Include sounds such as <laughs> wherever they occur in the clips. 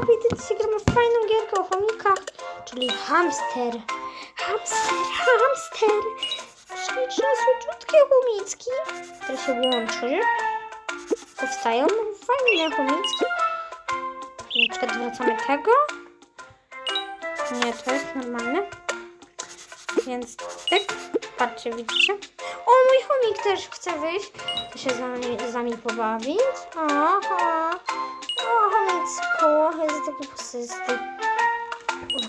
widzę, dzisiaj gramy fajną gierkę o chomikach, czyli hamster. Hamster, hamster. Śliczne, słodziutkie chomicki, które się łączy. Powstają fajne chomicki. Na przykład zwracamy tego. Nie, to jest normalne. Więc tyk. Patrzcie, widzicie? O, mój chomik też chce wyjść. To się z nami, z nami pobawić. Aha. O, chomicku, jest taki pusysty.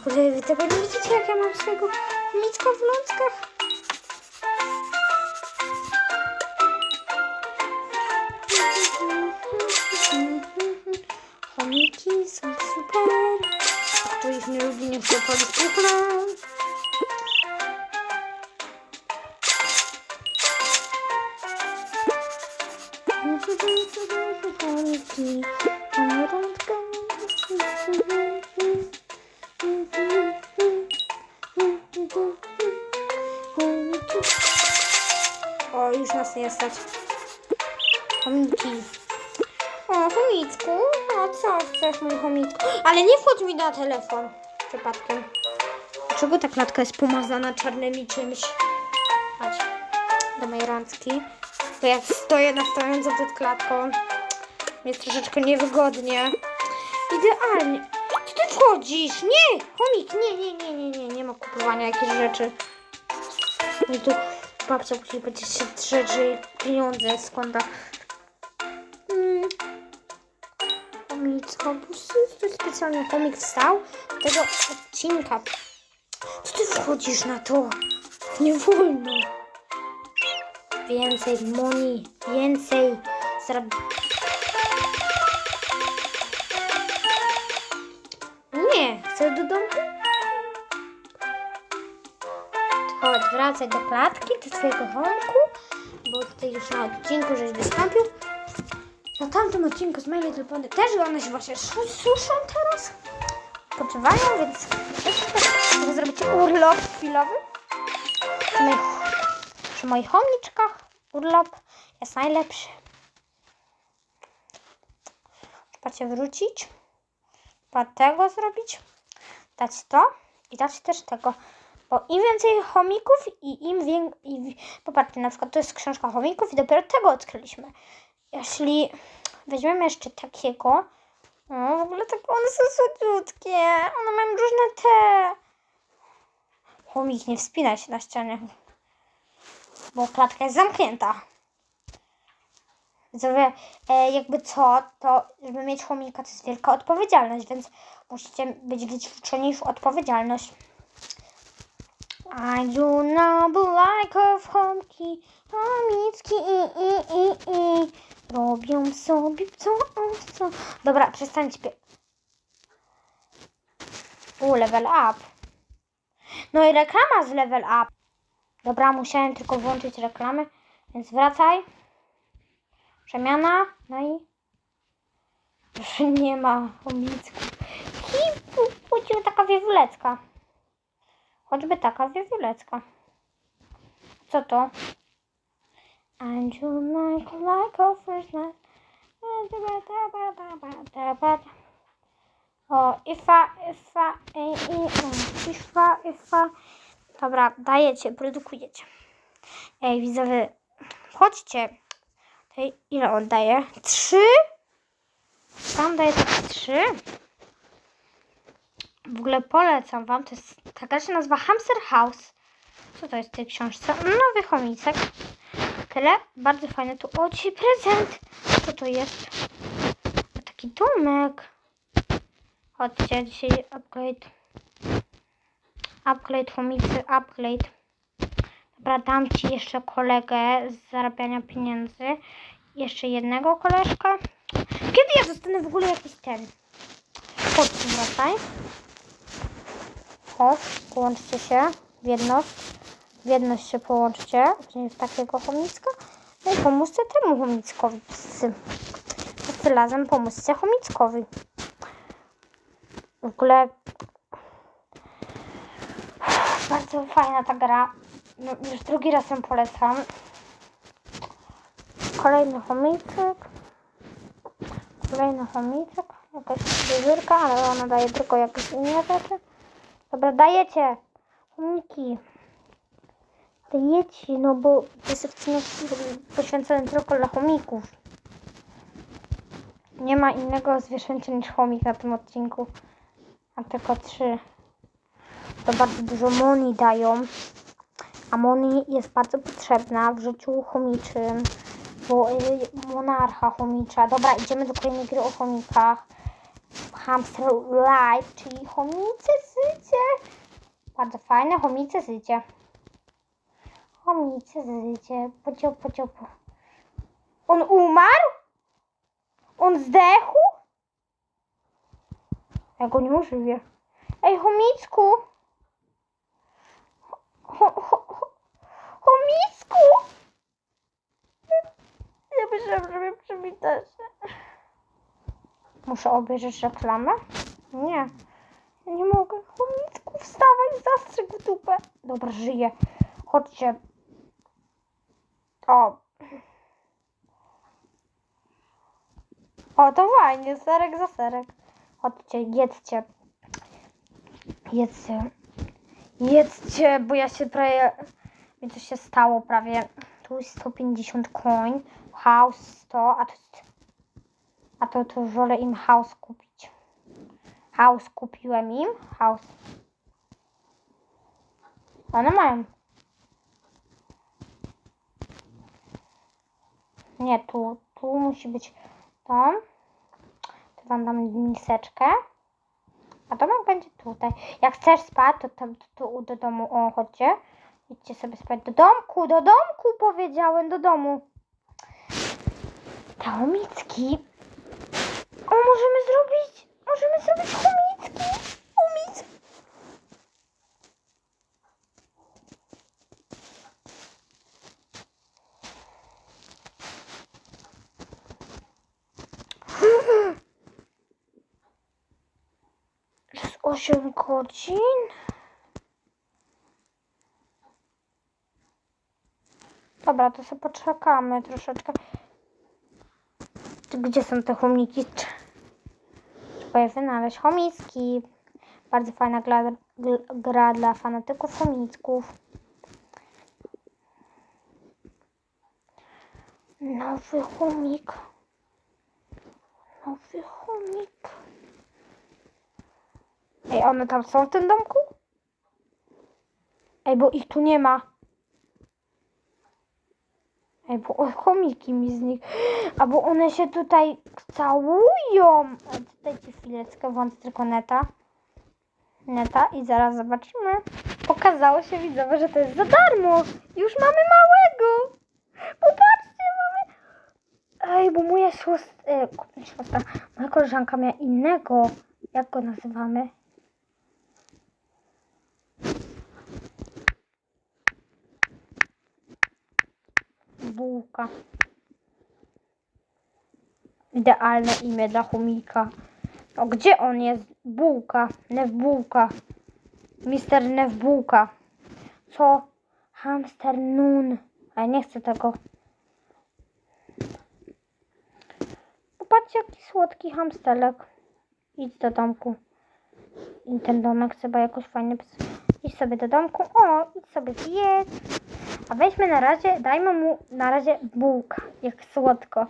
W ogóle wy tego nie widzicie, jak ja mam swojego chomicka w ląckach? Chomiki są super. Kto ich nie lubi, niech się pali na telefon przypadkiem. Dlaczego ta klatka jest pomazana czarnymi czymś? Chodź, do mojej rączki. Bo jak stoję na stojąco przed klatką, jest troszeczkę niewygodnie. Idealnie. Czy ty wchodzisz? Nie! Chomik, nie, nie, nie, nie, nie, nie ma kupowania jakichś rzeczy. I tu babcia później będzie się drzeć, pieniądze. Mm. Chomicko, to specjalnie chomik wstał tego odcinka. Co ty wchodzisz na to? Nie wolno. Więcej money, więcej zarab... Nie, chcę do domku. Chodź, wracaj do klatki, do twojego domku, bo tutaj już na odcinku żeś wystąpił. Na tamtym odcinku z My Little Pony też one się właśnie su- suszą teraz. Poczywają, więc chcę zrobić urlop chwilowy. Przy moich, przy moich chomiczkach urlop jest najlepszy. Trzeba wrócić. Trzeba tego zrobić. Dać to i dać też tego. Bo im więcej chomików i im więcej... Popatrzcie, na przykład to jest książka chomików i dopiero tego odkryliśmy. Jeśli weźmiemy jeszcze takiego, o, w ogóle tak one są słodziutkie, one mają różne te... Chomik, nie wspinaj się na ścianie, bo klatka jest zamknięta. Widzowie, e, jakby co, to żeby mieć chomika to jest wielka odpowiedzialność, więc musicie być wyćwiczeni w odpowiedzialność. I do not like of chomki, chomicki i, i, i, i. Robią sobie co, co. Dobra, przestańcie. U, level up. No i reklama z level up. Dobra, musiałem tylko włączyć reklamę, więc wracaj. Przemiana, no i już nie ma chomicków. I pu- płciła taka wiewiólecka. Choćby taka wiewiólecka. Co to? You like like a first night. O, ifa, ifa, ej, i, ifa, ifa. Dobra, dajecie, produkujecie. Ej, widzowie, chodźcie. Ile on daje? Trzy? Tam daje trzy. W ogóle polecam wam, to jest, ta gra się nazywa Hamster House. Co to jest w tej książce? Nowy chomicek. Tyle, bardzo fajny. Tu, o, prezent. Co to jest? Taki domek. Chodźcie, dzisiaj upgrade. Upgrade, chomicy, upgrade. Dobra, dam ci jeszcze kolegę z zarabiania pieniędzy. Jeszcze jednego koleżka. Kiedy ja dostanę w ogóle jakiś ten? Chodź, wracaj. Chodź, połączcie się w jedność. W jedność się połączcie, w takiego chomicka. No i pomóżcie temu chomickowi. Wszyscy, razem pomóżcie chomickowi. W ogóle bardzo fajna ta gra. No, już drugi raz ją polecam. Kolejny chomicek. Kolejny chomicek. Jakaś wieżyrka, ale ona daje tylko jakieś inne rzeczy. Dobra, dajecie. Chomiki. Dajecie, no bo to jest odcinek poświęcony tylko dla chomików. Nie ma innego zwierzęcia niż chomik na tym odcinku. A tylko trzy. To bardzo dużo moni dają. A moni jest bardzo potrzebna w życiu chomiczym. Bo y, monarcha chomicza. Dobra, idziemy do kolejnej gry o chomikach. Hamster Life, czyli chomice zycie. Bardzo fajne, chomice zycie. Chomice zycie. Pocio, pocio, po. On umarł? On zdechł? Ja go nie ożywię. Ej, chomicku! Cho, cho, cho, chomicku! Ja myślałam, że mnie przywitasz. Muszę obejrzeć reklamę? Nie. Ja nie mogę. Chomicku, wstawaj, zastrzyk w dupę. Dobra, żyję. Chodźcie. O. O, to fajnie. Serek za serek. Chodźcie, jedzcie. Jedzcie. Jedzcie, bo ja się prawie... Mi coś się stało prawie. Tu jest 150 koń. House 100, a to. A to, to wolę im house kupić. House kupiłem im. House. One mają. Nie, tu. Tu musi być to. To wam dam miseczkę. A domek będzie tutaj. Jak chcesz spać, to tam to do domu. O, chodźcie. Idźcie sobie spać do domku, do domku powiedziałem, do domu. Te chomicki. O, możemy zrobić, możemy zrobić chomicki. Chomic. Jest 8 godzin. Dobra, to sobie poczekamy troszeczkę. Gdzie są te chomiki? Trz- Trzeba je wynaleźć. Chomicki. Bardzo fajna gra, gra dla fanatyków chomicków. Nowy chomik. Nowy chomik. Ej, one tam są w tym domku? Ej, bo ich tu nie ma. Ej, bo o, chomiki mi znik. A bo one się tutaj całują. Dajcie chwileczkę, włączę tylko neta. Neta i zaraz zobaczymy. Pokazało się widzowie, że to jest za darmo. Już mamy małego. Popatrzcie, mamy... Ej, bo moja siostra... E, ku- siostra... Moja koleżanka miała innego. Jak go nazywamy? Bułka. Idealne imię dla chomika. O, gdzie on jest? Bułka. Nev Bułka. Mister Nev Bułka. Co? Hamster Nun. A ja nie chcę tego. Popatrzcie, jaki słodki hamstelek. Idź do domku. I ten domek trzeba jakoś fajnie... ps- Idź sobie do domku. O, idź sobie zjedz. A weźmy na razie, dajmy mu na razie bułka, jak słodko.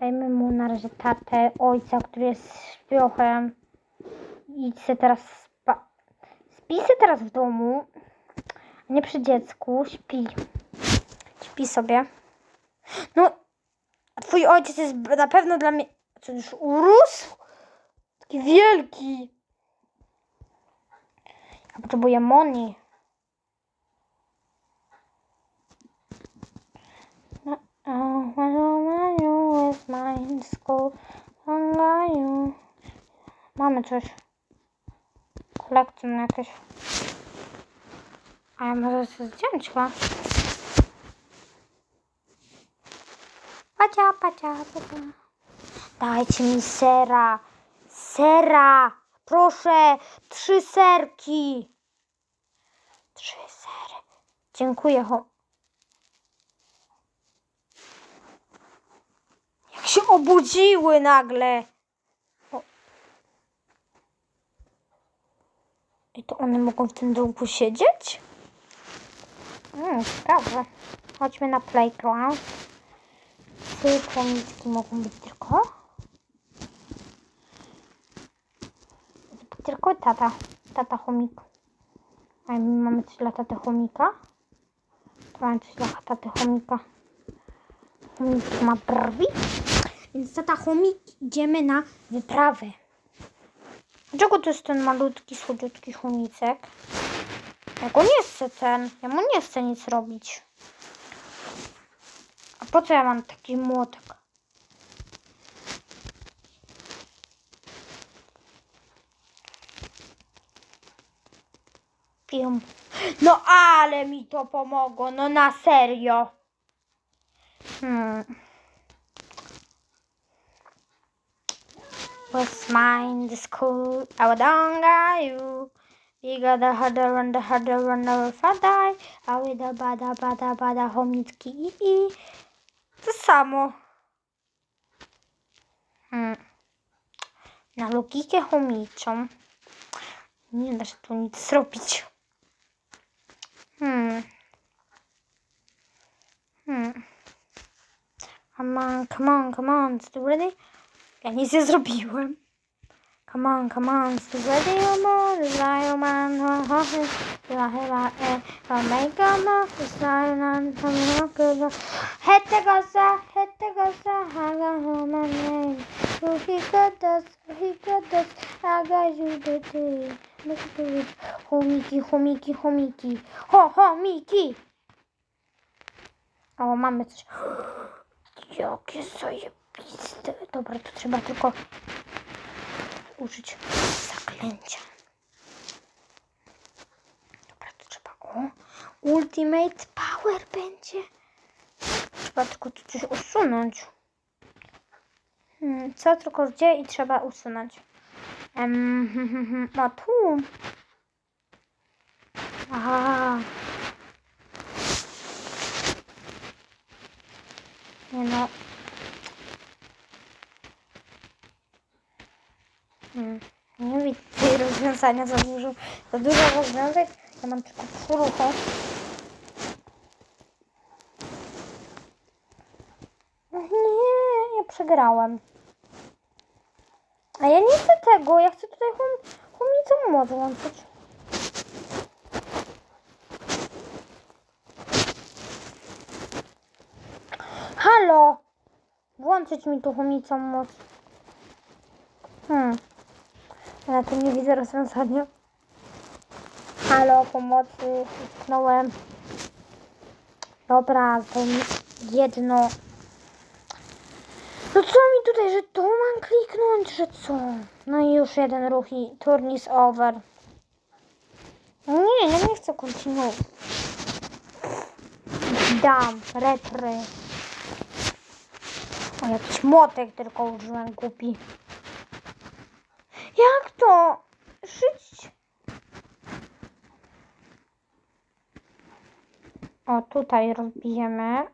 Dajmy mu na razie tatę, ojca, który jest śpiochem. Idź se teraz spa... Spij se teraz w domu, a nie przy dziecku. Śpi. Śpi sobie. No, a twój ojciec jest na pewno dla mnie... Co, już urósł? Taki wielki. Ja potrzebuję money. Oh, when I you with mine school. Mamy coś. Kolekcjon jakieś. A ja może zdjąć chyba. Pacia, pacia, pacia. Dajcie mi sera. Sera. Proszę. Trzy serki. Trzy sery. Dziękuję. Tak się obudziły nagle. I to one mogą w tym domku siedzieć? Hmm, ciekawe. Chodźmy na playground. Czy kroniczki mogą być tylko? Tylko tata. Tata chomik. A my mamy coś dla taty chomika? To mamy coś dla taty chomika. Chomik ma brwi. Więc tata chomik idziemy na wyprawę. Dlaczego to jest ten malutki, słodziutki chomicek? Ja go nie chcę ten. Ja mu nie chcę nic robić. A po co ja mam taki młotek? No ale mi to pomogło, no na serio. Hmm. Was mine the school, I would you. We got the harder and the harder and the father. A we da bada bada bada chomicki. To samo. Hmm. Na logikę chomiczą. Nie da się tu nic zrobić. Hmm. Hmm. Come on, come on, come on. Still ready? Ja nic nie zrobiłem. Come on, come on. Still ready, come on. Lion man. Chyba, chyba, e. Make a mark. Lion man. Hette gosa, hette gosa. Haga homa name. So he got us, he got us. I got you the day. Look at it. Chomiki, chomiki, chomiki. Ho, chomiki. O, mamy coś. <gasps> Jakie zajebiste. Dobra, to trzeba tylko użyć zaklęcia. Dobra, to trzeba o. Ultimate Power będzie. Trzeba tylko tu coś usunąć. Hmm, co tylko gdzie i trzeba usunąć. Um, <laughs> no tu. Aha. Nie no. Hmm. Nie widzę tej rozwiązania za dużo. Za dużo rozwiązań. Ja mam tylko czwórkę. Nie, ja przegrałem. A ja nie chcę tego. Ja chcę tutaj chom, chomicą moc. Halo! Włączyć mi tu chomicą moc. Hmm. Ja tu nie widzę rozwiązania. Halo, pomocy. Utknąłem. Dobra, to jedno. No co mi tutaj, że tu mam kliknąć, że co? No i już jeden ruch i turn is over. Nie, ja nie chcę kontynuować. Dam, retry. O, jakiś młotek tylko użyłem, głupi. Jak to? Szyć? O, tutaj rozbijemy.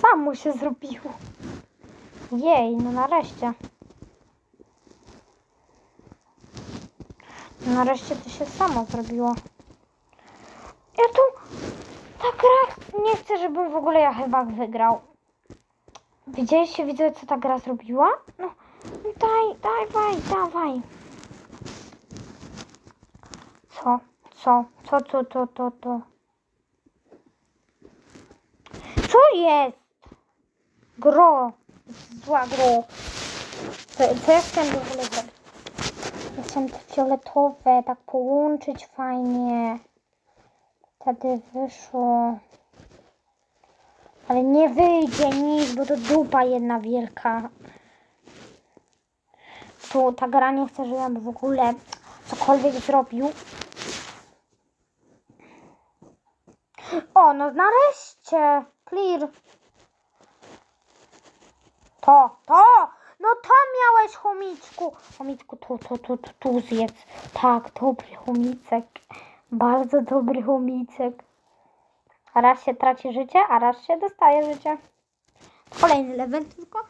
Samo się zrobiło. Jej, no nareszcie. Nareszcie to się samo zrobiło. Ja tu... Ta gra... Nie chcę, żebym w ogóle ja chyba wygrał. Widzieliście, widzę, co ta gra zrobiła? No, no daj, dawaj. Co? Co? Co, co, to, to, to? Co jest? Gro. Zła gro. Co, co ja chciałem w ogóle zrobić? Ja chciałem te fioletowe tak połączyć fajnie. Wtedy wyszło. Ale nie wyjdzie nic, bo to dupa jedna wielka. Tu ta gra nie chce, żebym w ogóle cokolwiek zrobił. O, no nareszcie! Clear. To, to! No to miałeś chomiczku. Chomiczku, tu, tu, tu, tu, tu zjedz. Tak, dobry chomicek. Bardzo dobry chomicek. Raz się traci życie, a raz się dostaje życie. Kolejny level tylko.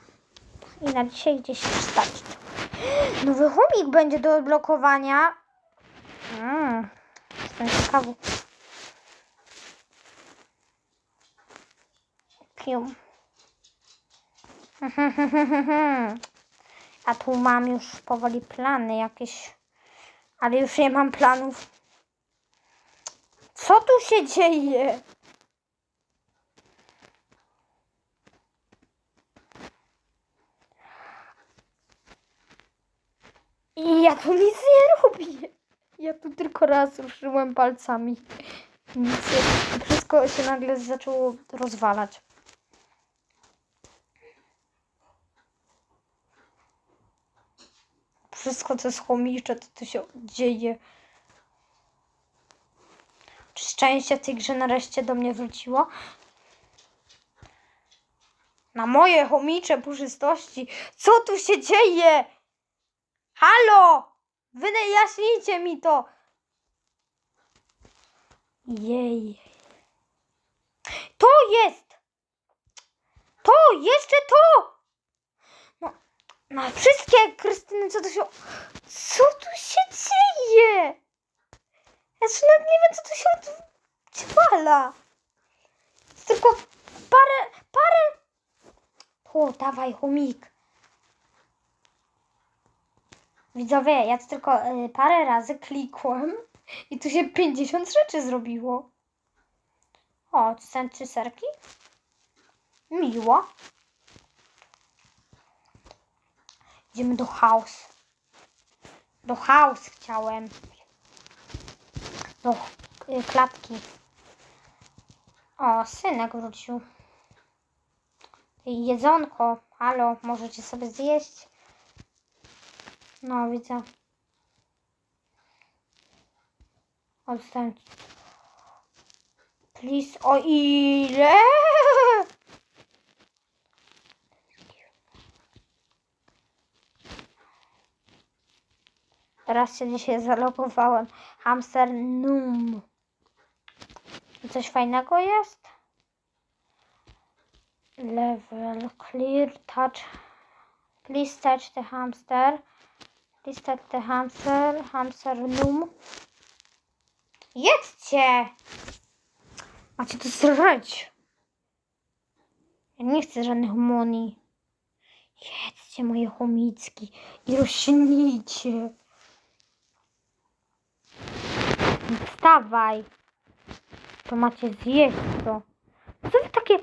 I na dzisiaj gdzieś wstać. Nowy chomik będzie do odblokowania. Mm, jestem ciekawy. Pium. <laughs> A tu mam już powoli plany jakieś. Ale już nie mam planów. Co tu się dzieje? I ja tu nic nie robię. Ja tu tylko raz ruszyłem palcami. Nic. Wszystko się nagle zaczęło rozwalać. Wszystko, co jest chomicze, to tu się dzieje. Szczęście w tej grze nareszcie do mnie wróciło? Na moje chomicze puszystości. Co tu się dzieje? Halo! Wyjaśnijcie mi to! Jej. To jest! To! Jeszcze to! No, no wszystkie Krystyny, co tu się... Co tu się dzieje? Ja już nawet nie wiem, co tu się odwala. Tylko parę, parę... O, dawaj, chomik. Widzowie, ja tu tylko y, parę razy klikłem i tu się 50 rzeczy zrobiło. O, tu są trzy serki. Miło. Idziemy do house. Do house chciałem. Do y, klatki. O, synek wrócił. Jedzonko. Halo, możecie sobie zjeść. No, widzę. Odstęp. Please, o ile? Teraz się dzisiaj zalogowałem. Hamster Num. Coś fajnego jest? Level clear touch. Please touch the hamster. Please touch the hamster. Hamster Num. Jedzcie! Macie to zryć. Ja nie chcę żadnych moni. Jedzcie moje chomicki i rośnijcie. Wstawaj. To macie zjeść to. Co wy takie...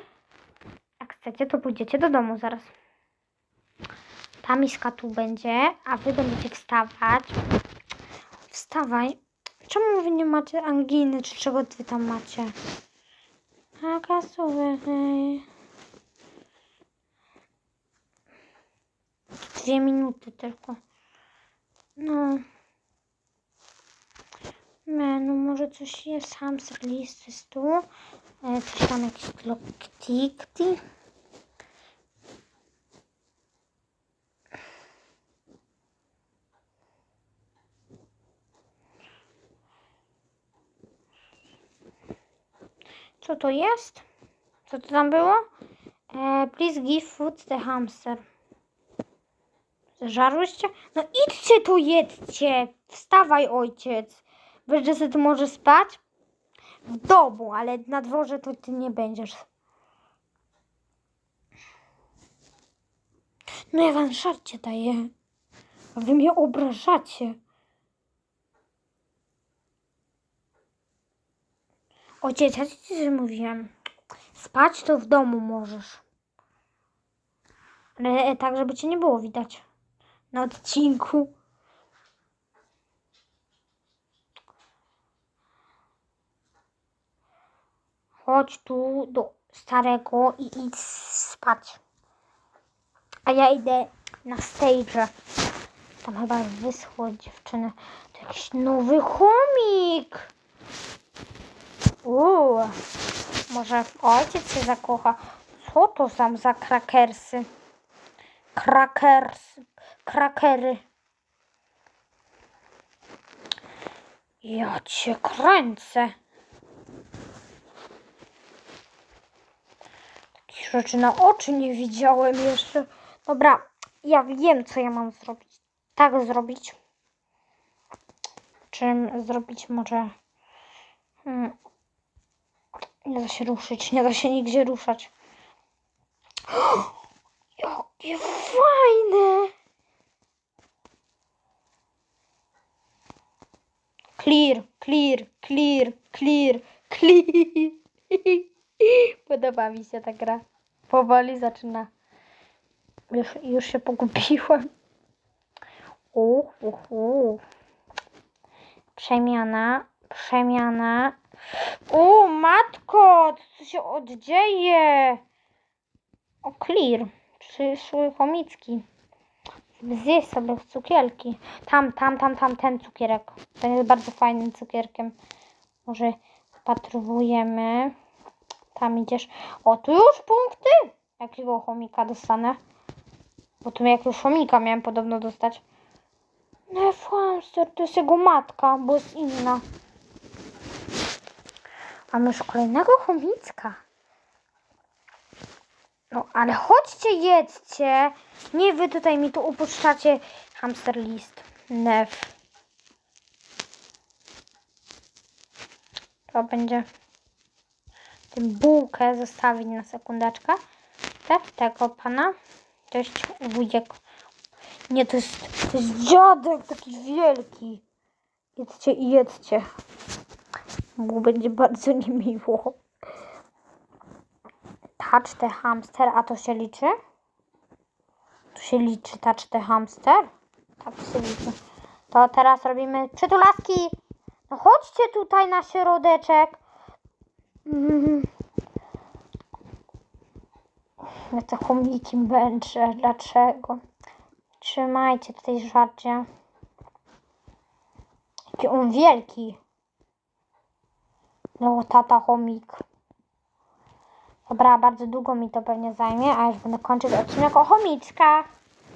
Jak chcecie, to pójdziecie do domu zaraz. Ta miska tu będzie, a wy będziecie wstawać. Wstawaj. Czemu wy nie macie anginy, czy czego wy tam macie? A kasówek. Dwie minuty tylko. No. Menu, może coś jest. Hamster list jest tu. E, Coś tam jakieś kloktikty. Co to jest? Co to tam było? E, please give food the hamster. Żarłyście? No idźcie tu jedzcie. Wstawaj ojciec. Wiesz, że tu możesz spać? W domu, ale na dworze to ty nie będziesz. No ja wam żarcie daję. A wy mnie obrażacie. Ojciec, ja ci coś mówiłem. Spać to w domu możesz. Ale tak, żeby cię nie było widać. Na odcinku. Chodź tu do starego i idź spać. A ja idę na stage. Tam chyba wyschło dziewczyny. To jakiś nowy chomik. Uuu, może ojciec się zakocha. Co to tam za krakersy? Krakers, krakery. Ja cię kręcę. Takich rzeczy na oczy nie widziałem jeszcze. Dobra, ja wiem, co ja mam zrobić. tak zrobić. Czym zrobić może... Hmm. Nie da się ruszyć, nie da się nigdzie ruszać. <gasps> Jakie fajne! Clear, clear, clear, clear, clear. <laughs> Podoba mi się ta gra. Powoli zaczyna. Już, już się pogubiłam. Uh, uh, uh. Przemiana, przemiana. O, matko, co się oddzieje? O, clear. Przyszły chomicki. Zjeść sobie cukierki. Tam, tam, tam, tam, ten cukierek. Ten jest bardzo fajnym cukierkiem. Może patrujemy. Tam idziesz. O, tu już punkty. Jakiego chomika dostanę? Bo tu jakiegoś chomika miałem podobno dostać. No, hamster, to jest jego matka, bo jest inna. Mamy już kolejnego chomicka. No, ale chodźcie, jedzcie. Nie wy tutaj mi tu upuszczacie hamster list. Nef. To będzie bułkę zostawić na sekundeczkę. Tak, tego pana. To jest wujek. Nie, to jest, to jest dziadek taki wielki. Jedzcie i jedzcie. Będzie bardzo niemiło. Touch the hamster, a to się liczy? Tu się liczy touch the hamster? Tak się liczy. To teraz robimy przytulaski. No chodźcie tutaj na środeczek. Mm. Ja te chomiki męczę. Dlaczego? Trzymajcie tutaj żarcie. Jaki on wielki. No, tata chomik. Dobra, bardzo długo mi to pewnie zajmie, a już będę kończyć odcinek o chomiczkach.